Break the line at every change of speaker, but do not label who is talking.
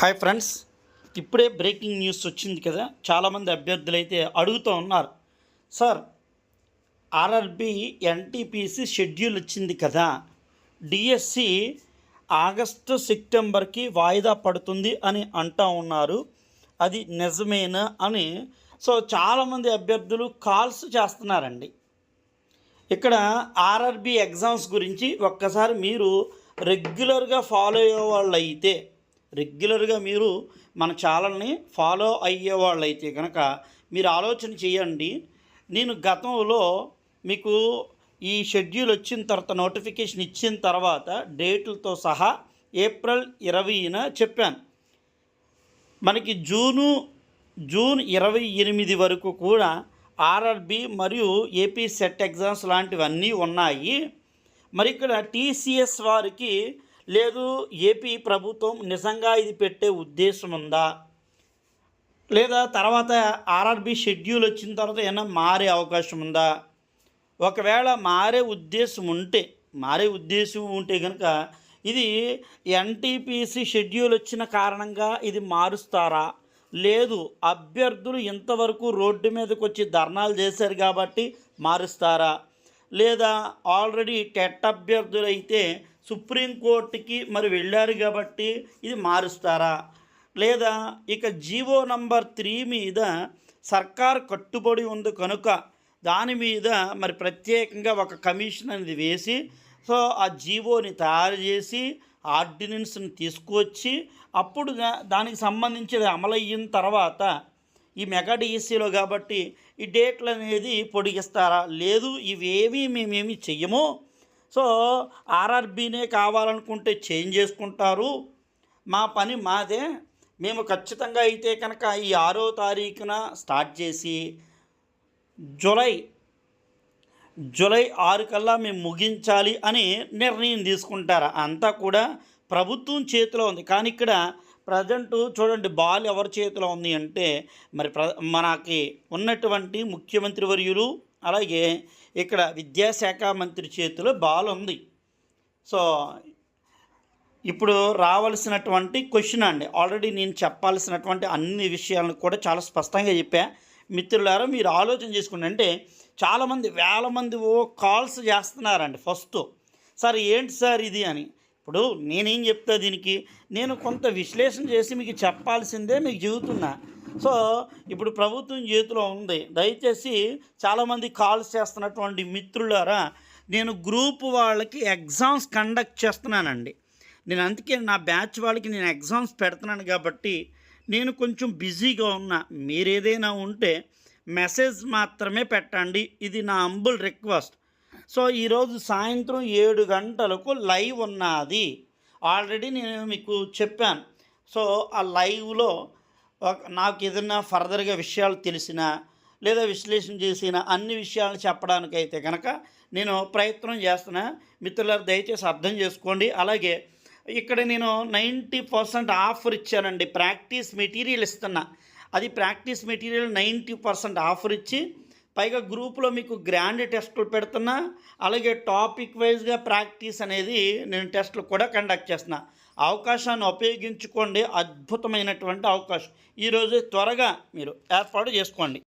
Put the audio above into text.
Hi friends ఇప్పుడే breaking news వచ్చింది కదా చాలామంది అభ్యర్థులు అయితే అడుగుతూ ఉన్నారు. సార్ ఆర్ఆర్బి ఎన్టీపీసీ షెడ్యూల్ వచ్చింది కదా డిఎస్సి ఆగస్టు సెప్టెంబర్కి వాయిదా పడుతుంది అని అంటూ ఉన్నారు. అది నిజమేనా అని సో చాలామంది అభ్యర్థులు కాల్స్ చేస్తున్నారండి. ఇక్కడ ఆర్ఆర్బి ఎగ్జామ్స్ గురించి ఒక్కసారి మీరు రెగ్యులర్గా ఫాలో అయ్యే వాళ్ళు అయితే రెగ్యులర్గా మీరు మన ఛానల్ని ఫాలో అయ్యే వాళ్ళైతే అయితే కనుక మీరు ఆలోచన చేయండి. నేను గతంలో మీకు ఈ షెడ్యూల్ వచ్చిన తర్వాత నోటిఫికేషన్ ఇచ్చిన తర్వాత డేట్లతో సహా ఏప్రిల్ ఇరవైన చెప్పాను. మనకి జూను జూన్ ఇరవై ఎనిమిది వరకు కూడా ఆర్ఆర్బి మరియు ఏపీ సెట్ ఎగ్జామ్స్ లాంటివన్నీ ఉన్నాయి. మరి ఇక్కడ టీసీఎస్ వారికి లేదు ఏపీ ప్రభుత్వం నిజంగా ఇది పెట్టే ఉద్దేశం ఉందా? లేదా తర్వాత ఆర్ఆర్బి షెడ్యూల్ వచ్చిన తర్వాత ఏమైనా మారే అవకాశం ఉందా? ఒకవేళ మారే ఉద్దేశం ఉంటే మారే ఉద్దేశం ఉంటే కనుక ఇది ఎన్టీపీసీ షెడ్యూల్ వచ్చిన కారణంగా ఇది మారుస్తారా? లేదు అభ్యర్థులు ఇంతవరకు రోడ్డు మీదకి వచ్చి ధర్నాలు చేశారు కాబట్టి మారుస్తారా? లేదా ఆల్రెడీ టెట్ అభ్యర్థులు అయితే సుప్రీంకోర్టుకి మరి వెళ్ళారు కాబట్టి ఇది మారుస్తారా? లేదా ఇక జీవో నంబర్ త్రీ మీద సర్కార్ కట్టుబడి ఉంది కనుక దాని మీద మరి ప్రత్యేకంగా ఒక కమిషన్ అనేది వేసి సో ఆ జీవోని తయారు చేసి ఆర్డినెన్స్ని తీసుకువచ్చి అప్పుడు దానికి సంబంధించి అమలయ్యిన తర్వాత ఈ మెగా డిఎస్సిలో కాబట్టి ఈ డేట్లు అనేది పొడిగిస్తారా? లేదు ఇవేమీ మేమేమి చెయ్యము. సో ఆర్ఆర్బీనే కావాలనుకుంటే చేంజ్ చేసుకుంటారు. మా పని మాదే. మేము ఖచ్చితంగా అయితే కనుక ఈ ఆరో తారీఖున స్టార్ట్ చేసి జూలై జూలై ఆరు కల్లా మేము ముగించాలి అని నిర్ణయం తీసుకుంటారు? అంతా కూడా ప్రభుత్వం చేతిలో ఉంది. కానీ ఇక్కడ ప్రజెంట్ చూడండి బాల్ ఎవరి చేతిలో ఉంది అంటే మరి ప్ర మనకి ఉన్నటువంటి ముఖ్యమంత్రి వర్యులు అలాగే ఇక్కడ విద్యాశాఖ మంత్రి చేతిలో బాల్ ఉంది. సో ఇప్పుడు రావాల్సినటువంటి క్వశ్చన్ అండి. ఆల్రెడీ నేను చెప్పాల్సినటువంటి అన్ని విషయాలను కూడా చాలా స్పష్టంగా చెప్పా. మిత్రులారా మీరు ఆలోచన చేసుకోండి. అంటే చాలామంది వేల మంది ఓ కాల్స్ చేస్తున్నారండి ఫస్ట్. సార్ ఏంటి సార్ ఇది అని. ఇప్పుడు నేనేం చెప్తా దీనికి? నేను కొంత విశ్లేషణ చేసి మీకు చెప్పాల్సిందే మీకు చెబుతున్నా. సో ఇప్పుడు ప్రభుత్వం చేతిలో ఉంది. దయచేసి చాలామంది కాల్స్ చేస్తున్నటువంటి మిత్రులారా నేను గ్రూప్ వాళ్ళకి ఎగ్జామ్స్ కండక్ట్ చేస్తున్నానండి. నేను అందుకే నా బ్యాచ్ వాళ్ళకి నేను ఎగ్జామ్స్ పెడుతున్నాను కాబట్టి నేను కొంచెం బిజీగా ఉన్నా. మీరేదైనా ఉంటే మెసేజ్ మాత్రమే పెట్టండి. ఇది నా అంబుల్ రిక్వెస్ట్ సో ఈరోజు సాయంత్రం ఏడు గంటలకు లైవ్ ఉన్నది. ఆల్రెడీ నేను మీకు చెప్పాను. సో ఆ లైవ్లో నాకు ఏదైనా ఫర్దర్గా విషయాలు తెలిసినా లేదా విశ్లేషణ చేసిన అన్ని విషయాలు చెప్పడానికైతే కనుక నేను ప్రయత్నం చేస్తున్నా. మిత్రులారు దయచేసి అర్థం చేసుకోండి. అలాగే ఇక్కడ నేను నైంటీ పర్సెంట్ ఆఫర్ ఇచ్చానండి. ప్రాక్టీస్ మెటీరియల్ ఇస్తున్నా. అది practice material ninety percent offer ఇచ్చి పైగా గ్రూప్లో మీకు గ్రాండ్ టెస్టులు పెడుతున్నా అలాగే టాపిక్ వైజ్గా ప్రాక్టీస్ అనేది నేను టెస్టులు కూడా కండక్ట్ చేస్తున్నా. అవకాశాన్ని ఉపయోగించుకోండి అద్భుతమైనటువంటి అవకాశం. ఈరోజు త్వరగా మీరు ఏర్పాటు చేసుకోండి.